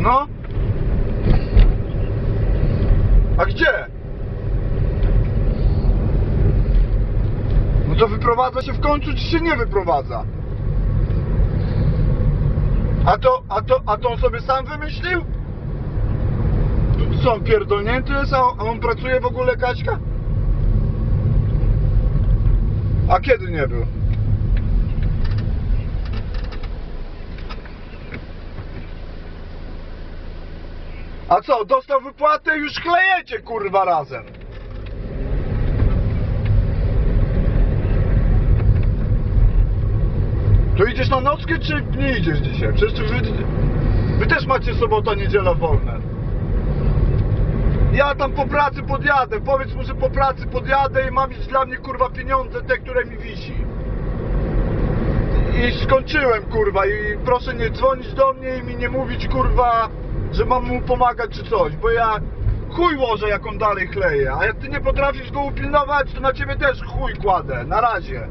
No. A gdzie? No to wyprowadza się w końcu, czy się nie wyprowadza? A to, a to, a to on sobie sam wymyślił? Co, on pierdolnięty jest, a on, a on pracuje w ogóle Kaćka? A kiedy nie był? A co, dostał wypłatę już klejecie kurwa razem. To idziesz na nockę, czy nie idziesz dzisiaj? Przecież wy, wy też macie sobota, niedziela wolne. Ja tam po pracy podjadę, powiedz mu, że po pracy podjadę i ma mieć dla mnie kurwa pieniądze, te, które mi wisi. I skończyłem kurwa i proszę nie dzwonić do mnie i mi nie mówić kurwa, że mam mu pomagać czy coś, bo ja chuj łożę jak on dalej chleje, a jak ty nie potrafisz go upilnować, to na ciebie też chuj kładę, na razie.